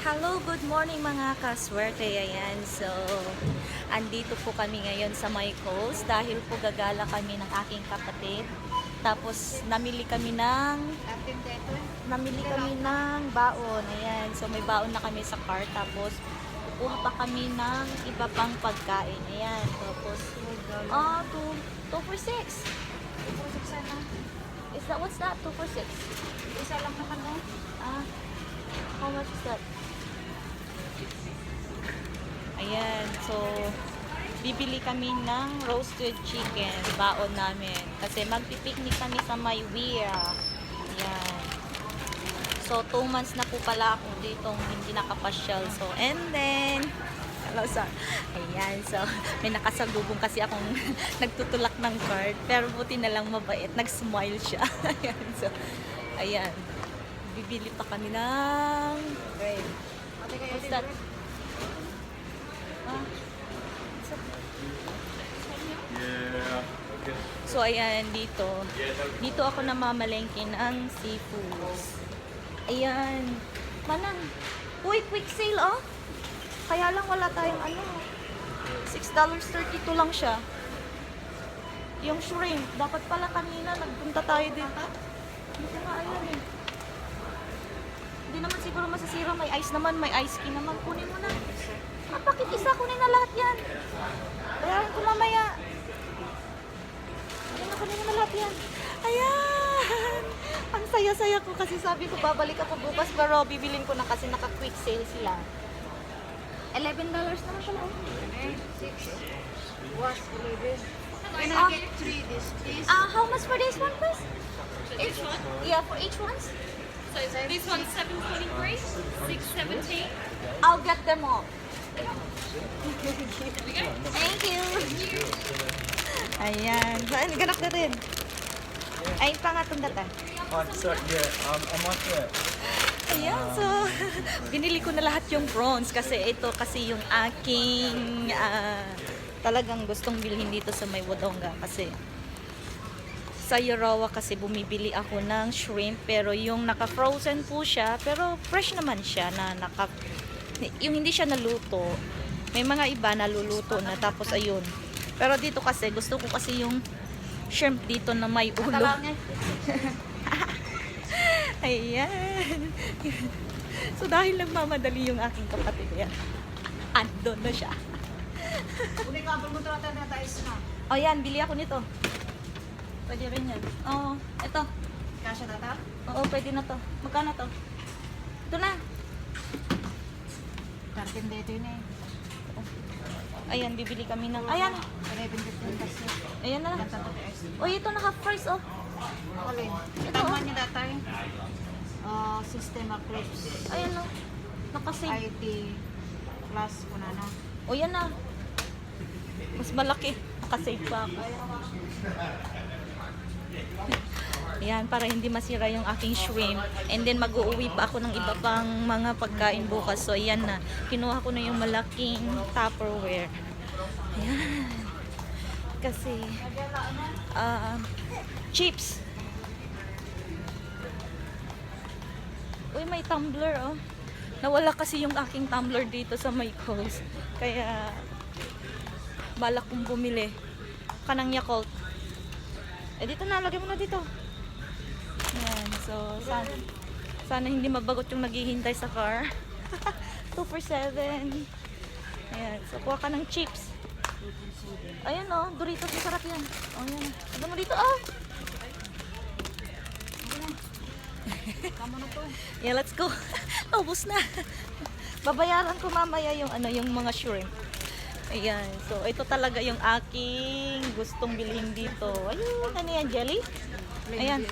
Hello, good morning mga kaswerte. Ayan, so andito po kami ngayon sa May Coast dahil po gagala kami ng aking kapatid. Tapos namili kami ng namili kami ng baon. Ayan, so may baon na kami sa car. Tapos kukuha pa kami ng iba pang pagkain. Ayan, tapos oh, 2 2 for 6. Is that what's that? 2 for 6. Isa lang naman oh. Ah, how much is that? Ayan, so bibili kami ng roasted chicken, baon namin. Kasi magpipiknik kami sa Maywira. Ayan. So, two months na po pala ako dito hindi nakapasyal. So, and then, hello sir. Ayan, so, may nakasalubong kasi akong nagtutulak ng card. Pero buti na lang mabait. Nag-smile siya. ayan, so, ayan. Bibili pa kami ng bread. What's that? Brad. Ah, what's that? Yeah. Okay. So, ayan, dito. Dito ako namamalengke ng seafoods. Ayan. Manang. Uy, quick sale, oh. Kaya lang wala tayong ano. $6.32 lang siya. Yung shrimp. Dapat pala kanina nagpunta tayo dito. Hindi ko nga alam eh. Hindi naman siguro masasira. May ice naman. May ice cream naman. Kunin mo na. Isa? Kunin na lahat yan. Bayaran ko mamaya. Ayan ako na yung lahat yan. Ayan! Ang saya-saya ko kasi sabi ko babalik ako bukas pero bibilin ko na kasi naka-quick sale sila. $11 naman pala. Eh, six. Wash, eleven. Can. I get three this, please? Ah, how much for this one, please? Each one. Yeah, for each one. So this one's 743, 617. I'll get them all. Thank you. Ayan. Saan? Ganak na rin. Ay, pangatong data. Oh, so, yeah, um, I'm like that. Ayan, so, binili ko na lahat yung prawns kasi ito kasi yung aking ah, talagang gustong bilhin dito sa may Wodonga kasi sa Yorawa kasi bumibili ako ng shrimp pero yung naka-frozen po siya pero fresh naman siya na naka yung hindi siya naluto may mga iba naluluto na tapos ayun pero dito kasi gusto ko kasi yung shrimp dito na may ulo. Ayan. so dahil nagmamadali yung aking kapatid yan, andon na siya. Uli ka, mo ito na tayo na. O yan, bili ako nito. Pwede rin yan. Oo, ito. Kasha tata? Oo, pwede na to. Magkano to? Ito na. Kartin dito yun eh. Ayan, bibili kami ng... Ayan, Eleven fifteen kasi. ayan na. O, ito na half price, oh. Alin? Tama niya tatay. Uh, system of clips. Ayan, oh. Nakasave. IT plus kuna na. O, yan na. Mas malaki. Nakasave pa ako. Ayan, para hindi masira yung aking shrimp. And then mag-uuwi pa ako ng iba pang mga pagkain bukas. So, ayan na. Kinuha ko na yung malaking Tupperware. Ayan. Kasi, ah, chips. Uy, may tumbler, oh. Nawala kasi yung aking tumbler dito sa coast. Kaya, balak kong bumili. Kanang Yakult. Eh, dito na. Lagyan mo na dito. So, sana, sana hindi mabagot yung naghihintay sa car. 2 for 7. Ayan. So, kuha ka ng chips. Ayan, oh. Doritos. Masarap yan. Oh, yan. Lagyan mo dito, oh. Tama na to. Yeah, let's go. Ubus na. Babayaran ko mamaya yung ano, yung mga shrimp. Ayan. So, ito talaga yung aking gustong bilhin dito. Ayun, ano yan, jelly? Ayan.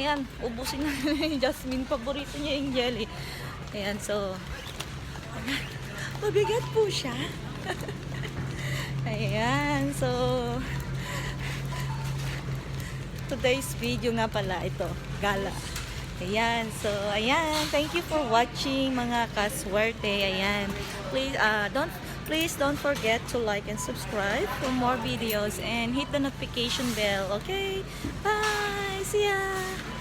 Ayan, ubusin na ni Jasmine. Paborito niya yung jelly. Ayan, so, mabigat po siya. Ayan, so, today's video nga pala ito, gala. Ayan, so ayan, thank you for watching mga kaswerte. Ayan, please uh, don't please don't forget to like and subscribe for more videos and hit the notification bell. Okay? Bye. 안 녕.